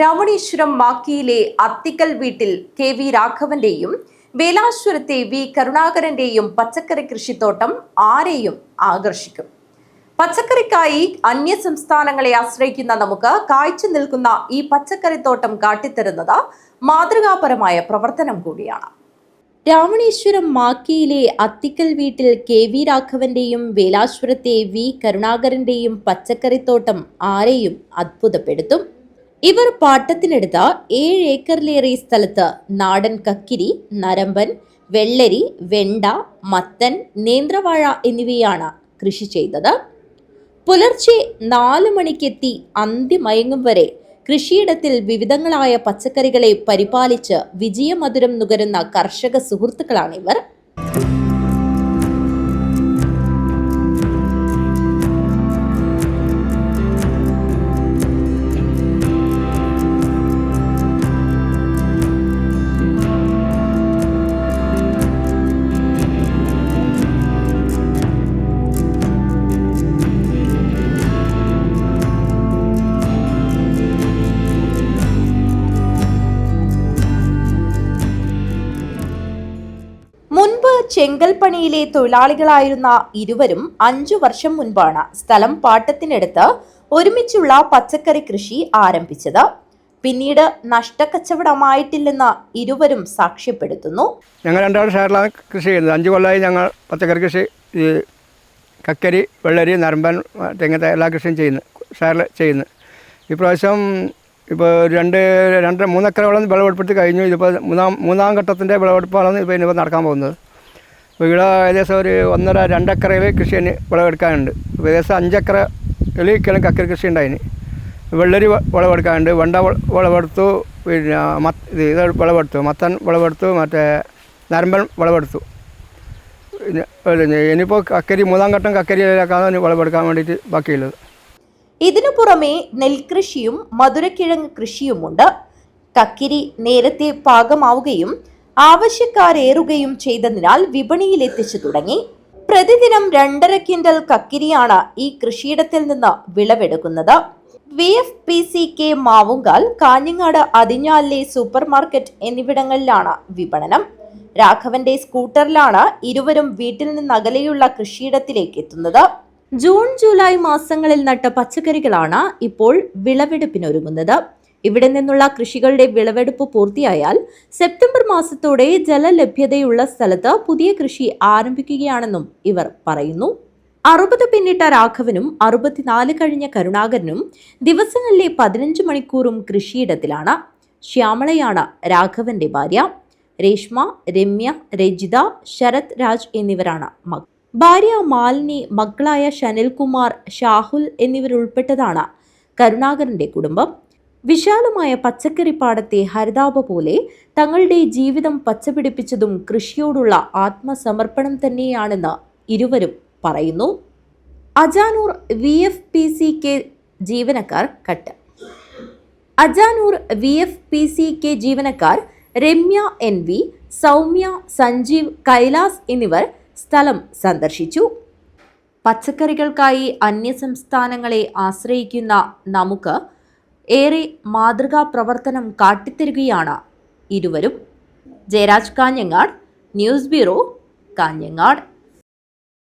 രാവണീശ്വരം മാക്കിയിലെ അത്തിക്കൽ വീട്ടിൽ K V രാഘവന്റെയും വേലാശ്വരത്തെ വി കരുണാകരന്റെയും പച്ചക്കറി കൃഷിത്തോട്ടം ആരെയും ആകർഷിക്കും. പച്ചക്കറിക്കായി അന്യ സംസ്ഥാനങ്ങളെ ആശ്രയിക്കുന്ന നമുക്ക് കാഴ്ച നിൽക്കുന്ന ഈ പച്ചക്കറിത്തോട്ടം കാട്ടിത്തരുന്നത് മാതൃകാപരമായ പ്രവർത്തനം കൂടിയാണ്. രാവണേശ്വരം മാക്കിയിലെ അത്തിക്കൽ വീട്ടിൽ കെ വി രാഘവന്റെയും വേലാശ്വരത്തെ വി കരുണാകരന്റെയും പച്ചക്കറിത്തോട്ടം ആരെയും അത്ഭുതപ്പെടുത്തും. ഇവർ പാട്ടത്തിനെടുത്ത ഏഴ് ഏക്കറിലേറെ സ്ഥലത്ത് നാടൻ കക്കിരി നരമ്പൻ വെള്ളരി വെണ്ട മത്തൻ നേന്ത്രവാഴ എന്നിവയാണ് കൃഷി ചെയ്തത്. പുലർച്ചെ നാല് മണിക്കെത്തി അന്തിമയങ്ങും വരെ കൃഷിയിടത്തിൽ വിവിധങ്ങളായ പച്ചക്കറികളെ പരിപാലിച്ച് വിജയമധുരം നുകരുന്ന കർഷക സുഹൃത്തുക്കളാണിവർ. ചെങ്കൽപ്പണിയിലെ തൊഴിലാളികളായിരുന്ന ഇരുവരും അഞ്ചു വർഷം മുൻപാണ് സ്ഥലം പാട്ടത്തിനെടുത്ത് ഒരുമിച്ചുള്ള പച്ചക്കറി കൃഷി ആരംഭിച്ചത്. പിന്നീട് നഷ്ടക്കച്ചവടമായിട്ടില്ലെന്ന് ഇരുവരും സാക്ഷ്യപ്പെടുത്തുന്നു. ഞങ്ങൾ രണ്ടാളും ഷെയറിലാണ് കൃഷി ചെയ്യുന്നത്. അഞ്ച് കൊല്ലമായി ഞങ്ങൾ പച്ചക്കറി കൃഷി ഈ കക്കരി വെള്ളരി നരമ്പൻ തെങ്ങത്തെ എല്ലാ കൃഷിയും ചെയ്യുന്നു ഷെയറിൽ ചെയ്യുന്നു. ഇപ്രാവശ്യം ഇപ്പോൾ രണ്ട് രണ്ട് മൂന്നേക്കറോളം വിളവെടുപ്പെടുത്ത് കഴിഞ്ഞു. ഇതിപ്പോൾ മൂന്നാം മൂന്നാം ഘട്ടത്തിന്റെ വിളവെടുപ്പാണ് ഇപ്പോൾ ഇനിയിപ്പോൾ നടക്കാൻ പോകുന്നത്. ഇവിടെ ഏകദേശം ഒരു ഒന്നര രണ്ടക്കറയിൽ കൃഷി തന്നെ വിളവെടുക്കാനുണ്ട്. ഏകദേശം അഞ്ചക്കറയിൽ കിളം കക്കരി കൃഷി ഉണ്ടായിന്. വെള്ളരി വിളവെടുക്കാനുണ്ട്. വെണ്ട വിളവെടുത്തു. പിന്നെ മത്ത് ഇത് വിളവെടുത്തു. മത്തൻ വിളവെടുത്തു. മറ്റേ നരമ്പൻ വിളവെടുത്തു. ഇനിയിപ്പോൾ കക്കരി മൂന്നാം ഘട്ടം കക്കരിയിലേക്കാണ് വിളവെടുക്കാൻ വേണ്ടിയിട്ട് ബാക്കിയുള്ളത്. ഇതിനു പുറമെ നെൽകൃഷിയും മധുരക്കിഴങ്ങ് കൃഷിയുമുണ്ട്. കക്കിരി നേരത്തെ പാകമാവുകയും ആവശ്യക്കാരേറുകയും ചെയ്തതിനാൽ വിപണിയിൽ എത്തിച്ചു തുടങ്ങി. പ്രതിദിനം രണ്ടര ക്വിന്റൽ കക്കിരിയാണ് ഈ കൃഷിയിടത്തിൽ നിന്ന് വിളവെടുക്കുന്നത്. V F P C K Mavungal Kanhangad അതിഞ്ഞാലിലെ super market എന്നിവിടങ്ങളിലാണ് വിപണനം. രാഘവന്റെ സ്കൂട്ടറിലാണ് ഇരുവരും വീട്ടിൽ നിന്ന് അകലെയുള്ള കൃഷിയിടത്തിലേക്ക് എത്തുന്നത്. ജൂൺ ജൂലൈ മാസങ്ങളിൽ നട്ട പച്ചക്കറികളാണ് ഇപ്പോൾ വിളവെടുപ്പിനൊരുങ്ങുന്നത്. ഇവിടെ നിന്നുള്ള കൃഷികളുടെ വിളവെടുപ്പ് പൂർത്തിയായാൽ സെപ്റ്റംബർ മാസത്തോടെ ജലലഭ്യതയുള്ള സ്ഥലത്ത് പുതിയ കൃഷി ആരംഭിക്കുകയാണെന്നും ഇവർ പറയുന്നു. അറുപത് പിന്നിട്ട രാഘവനും അറുപത്തിനാല് കഴിഞ്ഞ കരുണാകരനും ദിവസങ്ങളിലെ പതിനഞ്ച് മണിക്കൂറും കൃഷിയിടത്തിലാണ്. ശ്യാമളയാണ് രാഘവന്റെ ഭാര്യ. രേഷ്മ രമ്യ രജിത ശരത് രാജ് എന്നിവരാണ് മക്കൾ. ഭാര്യ മാലിനി മക്കളായ ഷനിൽകുമാർ ഷാഹുൽ എന്നിവരുൾപ്പെട്ടതാണ് കരുണാകരന്റെ കുടുംബം. വിശാലമായ പച്ചക്കറി പാടത്തെ ഹരിതാപ പോലെ തങ്ങളുടെ ജീവിതം പച്ചപിടിപ്പിച്ചതും കൃഷിയോടുള്ള ആത്മസമർപ്പണം തന്നെയാണെന്ന് ഇരുവരും പറയുന്നു. Ajanur V F P C K ജീവനക്കാർ cut. Ajanur V F P C K ജീവനക്കാർ രമ്യ എൻ വി സൗമ്യ സഞ്ജീവ് കൈലാസ് എന്നിവർ സ്ഥലം സന്ദർശിച്ചു. പച്ചക്കറികൾക്കായി അന്യസംസ്ഥാനങ്ങളെ ആശ്രയിക്കുന്ന നമുക്ക് ഏറെ മാതൃകാ പ്രവർത്തനം കാട്ടിത്തരികയാണ് ഇരുവരും. Jayaraj Kanhangad news bureau Kanhangad.